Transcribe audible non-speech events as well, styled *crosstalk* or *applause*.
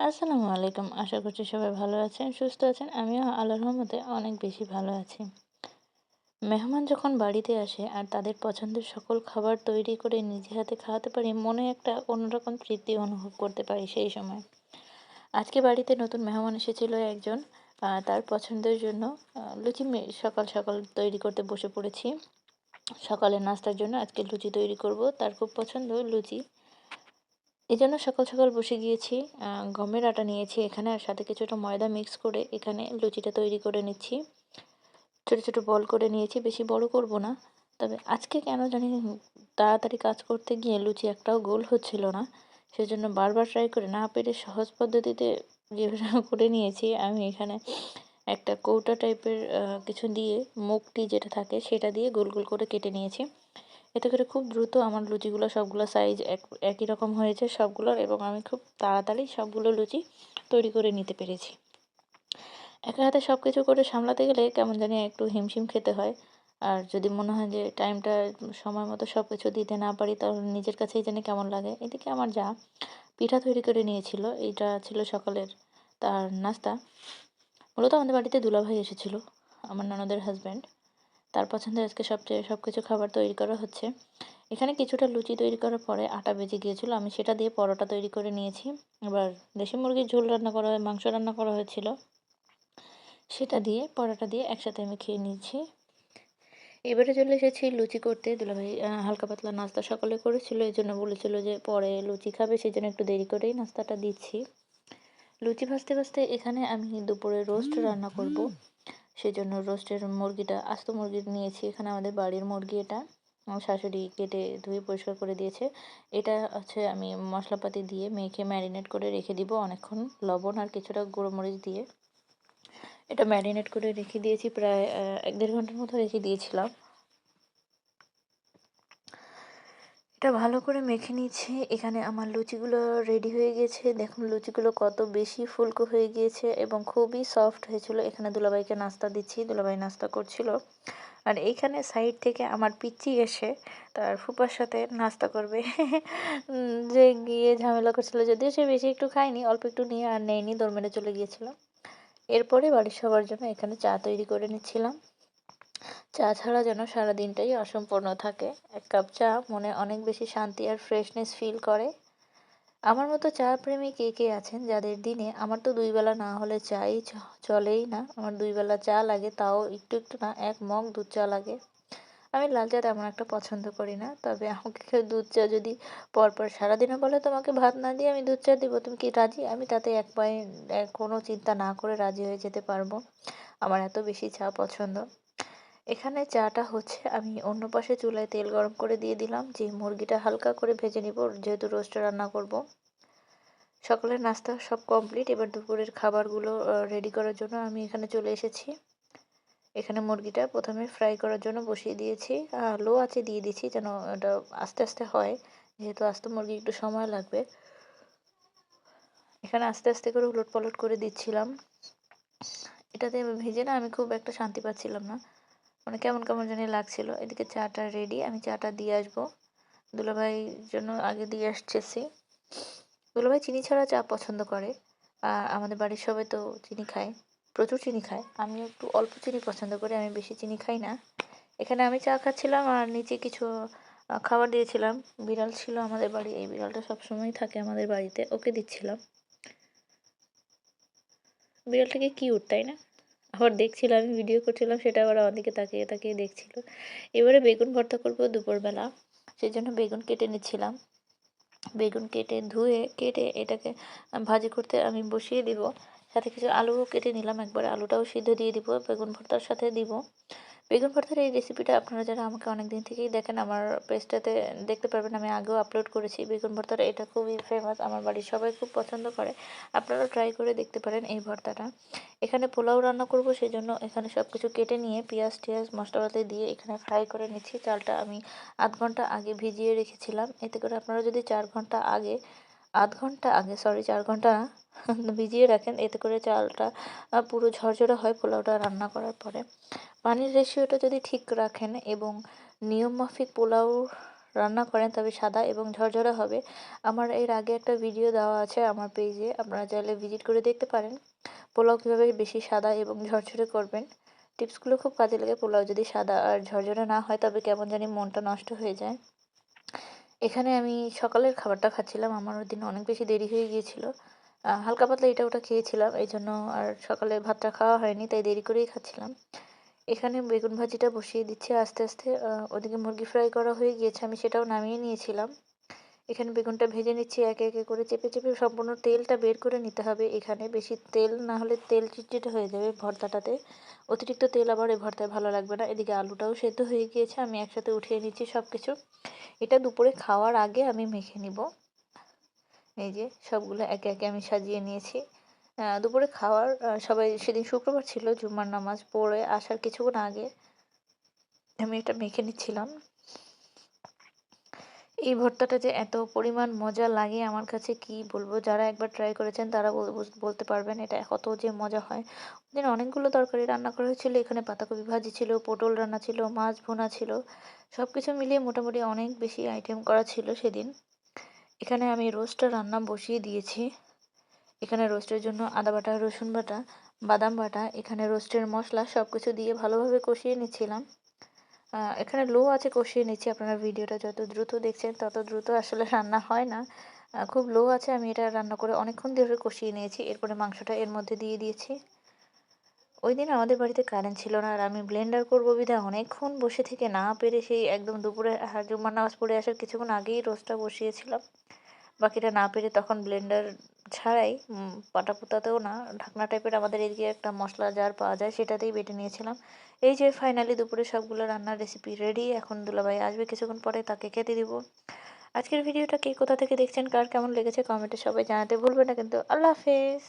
আসসালামু আলাইকুম। আশা করছি সবাই ভালো আছেন, সুস্থ আছেন। আমিও আল্লাহর রহমতে অনেক বেশি ভালো আছি। মেহমান যখন বাড়িতে আসে আর তাদের পছন্দের সকল খাবার তৈরি করে নিজে হাতে খাওয়াতে পারি, মনে একটা অন্যরকম তৃপ্তি অনুভব করতে পারি সেই সময়। আজকে বাড়িতে নতুন মেহমান এসেছিল একজন তার পছন্দের জন্য লুচি সকাল সকাল তৈরি করতে বসে পড়েছি। সকালের নাস্তার জন্য আজকে লুচি তৈরি করব। তার খুব পছন্দ লুচি। এই জন্য সকাল সকাল বসে গিয়েছি গমের আটা নিয়েছি এখানে আর সাথে কিছুটা ময়দা মিক্স করে এখানে লুচিটা তৈরি করে নিচ্ছি। ছোটো ছোটো বল করে নিয়েছি, বেশি বড় করব না। তবে আজকে কেন জানি তাড়াতাড়ি কাজ করতে গিয়ে লুচি একটাও গোল হচ্ছিল না। সেজন্য বারবার ট্রাই করে না পেরে সহজ পদ্ধতিতে যেভাবে *laughs* করে নিয়েছি, আমি এখানে একটা কৌটা টাইপের কিছু দিয়ে মুখটি যেটা থাকে সেটা দিয়ে গোল গোল করে কেটে নিয়েছি। এতে করে খুব দ্রুত আমার লুচিগুলো সবগুলো সাইজ এক, একই রকম হয়েছে সবগুলোর এবং আমি খুব তাড়াতাড়ি সবগুলো লুচি তৈরি করে নিতে পেরেছি। একা হাতে সব কিছু করে সামলাতে গেলে কেমন জানি একটু হিমশিম খেতে হয়। আর যদি মনে হয় যে টাইমটা সময় মতো সব কিছু দিতে না পারি তাহলে নিজের কাছেই জানি কেমন লাগে। এদিকে আমার যা পিঠা তৈরি করে নিয়েছিল, এইটা ছিল সকালের তার নাস্তা। মূলত আমাদের বাড়িতে দুলাভাই এসেছিল, আমার ননদের হাজব্যান্ড তার পছন্দের আজকে সবচেয়ে সব কিছু খাবার তৈরি করা হচ্ছে। এখানে কিছুটা লুচি তৈরি করার পরে আটা বেজে গিয়েছিল। আমি সেটা দিয়ে পরোটা তৈরি করে নিয়েছি। এবার দেশি মুরগির ঝোল রান্না করা হয়, মাংস রান্না করা হয়েছিল। সেটা দিয়ে, পরোটা দিয়ে একসাথে আমি খেয়ে নিয়েছি। এবারে চলে এসেছি লুচি করতে। দুলাভাই হালকা পাতলা নাস্তা সকালে করেছিল। এই জন্য বলেছিল যে পরে লুচি খাবে সেই জন্য একটু দেরি করেই নাস্তাটা দিচ্ছি। লুচি ভাজতে ভাজতে এখানে আমি দুপুরে রোস্ট রান্না করব। সেজন্য রোস্টের মুরগিটা, আস্ত মুরগি নিয়েছি। এখানে আমাদের বাড়ির মুরগি এটা। আমার শাশুড়ি কেটে ধুয়ে পরিষ্কার করে দিয়েছে। এটা হচ্ছে আমি মশলাপাতি দিয়ে মেখে ম্যারিনেট করে রেখে দিব অনেকক্ষণ। লবণ আর কিছুটা গুঁড়োমরিচ দিয়ে। এটা ম্যারিনেট করে রেখে দিয়েছি প্রায় এক দেড় ঘণ্টার মতো রেখে দিয়েছিলাম। এটা ভালো করে মেখে নিচ্ছি। এখানে আমার লুচিগুলো রেডি হয়ে গেছে। দেখুন লুচিগুলো কত বেশি ফুলকো হয়ে গিয়েছে এবং খুবই সফট হয়েছিল। এখানে দুলাভাইকে নাস্তা দিচ্ছি। দুলাভাই নাস্তা করছিল। আর এইখানে সাইড থেকে আমার পিচ্চি এসে তার ফুপার সাথে নাস্তা করবে। যে গিয়ে ঝামেলা করছিল। যদিও সে বেশি একটু খায়নি, অল্প একটু নিয়ে আর নেয়নি দৌড় মেরে চলে গিয়েছিল। এরপরে বাড়ির সবার জন্য এখানে চা তৈরি করে নিচ্ছিলাম। চা ছাড়া যেন সারা দিনটাই অসম্পূর্ণ থাকে। এক কাপ চা মনে অনেক বেশি শান্তি আর ফ্রেশনেস ফিল করে। আমার মতো চা প্রেমী কে কে আছেন যাদের দিনে আমার তো দুই বেলা না হলে চাই চলেই না। আমার দুই বেলা চা লাগে তাও একটু একটু না, এক মগ দুধ চা লাগে। আমি লাল চা তেমন একটা পছন্দ করি না, তবে আমাকে কেউ দুধ চা যদি পরপর সারাদিনও বলে তোমাকে ভাত না দিয়ে আমি দুধ চা দিব, তুমি কি রাজি? আমি তাতে এক পায়ে কোনো চিন্তা না করে রাজি হয়ে যেতে পারব। আমার এত বেশি চা পছন্দ। এখানে চাটা হচ্ছে, আমি অন্য পাশে চুলায় তেল গরম করে দিয়ে দিলাম, যে মুরগিটা হালকা করে ভেজে নিব, যেহেতু রোস্ট রান্না করব। সকালের নাস্তা সব কমপ্লিট, এবার দুপুরের খাবারগুলো রেডি করার জন্য আমি এখানে চলে এসেছি। এখানে মুরগিটা প্রথমে ফ্রাই করার জন্য বসিয়ে দিয়েছি লো আছে দিয়ে দিচ্ছি যেন এটা আস্তে আস্তে হয়, যেহেতু আস্তে মুরগি একটু সময় লাগবে। এখানে আস্তে আস্তে করে উলট পালট করে দিচ্ছিলাম। এটাতে ভেজে না, আমি খুব একটা শান্তি পাচ্ছিলাম না। মানে কেমন কেমন জানি লাগছিল। এদিকে চাটা রেডি আমি চাটা দিয়ে আসব। দুলাভাইয়ের জন্য আগে দিয়ে আসতেছি। দুলাভাই চিনি ছাড়া চা পছন্দ করে। আর আমাদের বাড়ির সবাই তো চিনি খায়, প্রচুর চিনি খায়। আমি একটু অল্প চিনি পছন্দ করি, আমি বেশি চিনি খাই না। এখানে আমি চা খাচ্ছিলাম আর নিচে কিছু খাবার দিয়েছিলাম। বিড়াল ছিল আমাদের বাড়ি, এই বিড়ালটা সবসময় থাকে আমাদের বাড়িতে, ওকে দিচ্ছিলাম। বিড়ালটাকে কিউট তাই না? আবার দেখছিলাম আমি ভিডিও করছিলাম, সেটা আবার আমাদেরকে তাকিয়ে তাকিয়ে দেখছিল। এবারে বেগুন ভর্তা করব দুপুরবেলা সেই জন্য বেগুন কেটে নিচ্ছিলাম। বেগুন কেটে ধুয়ে, কেটে এটাকে ভাজি করতে আমি বসিয়ে দিব। সাথে কিছু আলুও কেটে নিলাম, একবার আলুটাও সিদ্ধ দিয়ে দিব, বেগুন ভর্তার সাথে দিব। বেগুন ভর্তার এই রেসিপিটা আপনারা যারা আমাকে অনেক দিন থেকেই দেখেন, আমার পেজটাতে দেখতে পারবেন, আমি আগেও আপলোড করেছি বেগুন ভর্তার এটা খুবই ফেমাস আমার বাড়ির সবাই খুব পছন্দ করে। আপনারা ট্রাই করে দেখতে পারেন এই ভর্তাটা। এখানে পোলাও রান্না করব সেই জন্য এখানে সব কিছু কেটে নিয়ে পেঁয়াজ টিয়াজ, মশলাপাতি দিয়ে এখানে ফ্রাই করে নিচ্ছি। চালটা আমি আধ ঘণ্টা আগে ভিজিয়ে রেখেছিলাম। এতে করে আপনারা যদি চার ঘণ্টা আগে, আধ ঘণ্টা আগে সরি চার ঘণ্টা *laughs* ভিজিয়ে রাখেন, এতে করে চালটা পুরো ঝরঝরে হয় পোলাওটা রান্না করার পরে। পানির রেশিওটা যদি ঠিক রাখেন এবং নিয়মমাফিক পোলাও রান্না করেন, তবে সাদা এবং ঝরঝরা হবে। আমার এর আগে একটা ভিডিও দেওয়া আছে আমার পেজে আপনারা চাইলে ভিজিট করে দেখতে পারেন। পোলাও কীভাবে বেশি সাদা এবং ঝরঝরে করবেন? টিপসগুলো খুব কাজে লাগে পোলাও যদি সাদা আর ঝরঝরে না হয়, তবে কেমন জানি মনটা নষ্ট হয়ে যায়। এখানে আমি সকালের খাবারটা খাচ্ছিলাম আমার দিন অনেক বেশি দেরি হয়ে গিয়েছিল। হালকা পাতলা এটা ওটা খেয়েছিলাম এই জন্য আর সকালে ভাতটা খাওয়া হয়নি, তাই দেরি করেই খাচ্ছিলাম। এখানে বেগুন ভাজিটা বসিয়ে দিচ্ছি আস্তে আস্তে। ওদিকে মুরগি ফ্রাই করা হয়ে গিয়েছে, আমি সেটাও নামিয়ে নিয়েছিলাম। এখানে বেগুনটা ভেজে নিচ্ছি, একে একে করে চেপে চেপে সম্পূর্ণ তেলটা বের করে নিতে হবে। এখানে বেশি তেল না হলে তেল চিটচিটে হয়ে যাবে ভর্তাটাতে। অতিরিক্ত তেল আবার এই ভর্তায় ভালো লাগবে না। এদিকে আলুটাও সেদ্ধ হয়ে গিয়েছে, আমি একসাথে উঠিয়ে নিচ্ছি সব কিছু এটা দুপুরে খাওয়ার আগে আমি মেখে নিব। এই যে সবগুলো একে একে আমি সাজিয়ে নিয়েছি। দুপুরে খাওয়ার সবাই সেদিন শুক্রবার ছিল, জুম্মার নামাজ পড়ে আসার কিছুক্ষণ আগে আমি এটা মেখে নিচ্ছিলাম। এই ভর্তাটা যে এত পরিমাণ মজা লাগে আমার কাছে কি বলব? যারা একবার ট্রাই করেছেন তারা বলতে পারবেন এটা কত যে মজা হয়। ওদিন অনেকগুলো তরকারি রান্না করা হয়েছিল, এখানে পাতাকপি ভাজি ছিল, পটল রান্না ছিল, মাছ ভুনা ছিল সব কিছু মিলিয়ে মোটামুটি অনেক বেশি আইটেম করা ছিল সেদিন। এখানে আমি রোস্টটা রান্না বসিয়ে দিয়েছি। এখানে রোস্টের জন্য আদা বাটা, রসুন বাটা, বাদাম বাটা, এখানে রোস্টের মশলা সব কিছু দিয়ে ভালোভাবে কষিয়ে নিচ্ছিলাম। এখানে লো আছে কষিয়ে নিচ্ছি আপনারা ভিডিওটা যত দ্রুত দেখছেন তত দ্রুত আসলে রান্না হয় না। খুব লো আছে আমি এটা রান্না করে অনেকক্ষণ ধরে কষিয়ে নিয়েছি। এরপরে মাংসটা এর মধ্যে দিয়ে দিয়েছি। ওই দিন আমাদের বাড়িতে কারেন্ট ছিল না আর আমি ব্লেন্ডার করব বিধায় অনেকক্ষণ বসে থেকে না পেরে সেই একদম দুপুরে জুম্মার নামাজ পড়ে আসার কিছুক্ষণ আগেই রোস্টটা বসিয়েছিলাম। বাকিটা না পেরে তখন ব্লেন্ডার ছাড়াই পাটা পোতাতেও না, ঢাকনা টাইপের আমাদের এদিকে একটা মশলা যার পাওয়া যায়, সেটাতেই বেটে নিয়েছিলাম। এই যে ফাইনালি দুপুরে সবগুলো রান্নার রেসিপি রেডি এখন দুলাভাই আসবে কিছুক্ষণ পরে, তাকে খেতে দিব। আজকের ভিডিওটা কে কোথা থেকে দেখছেন, কার কেমন লেগেছে কমেন্টে সবাই জানাতে ভুলবেন না, কিন্তু আল্লাহ হাফেজ।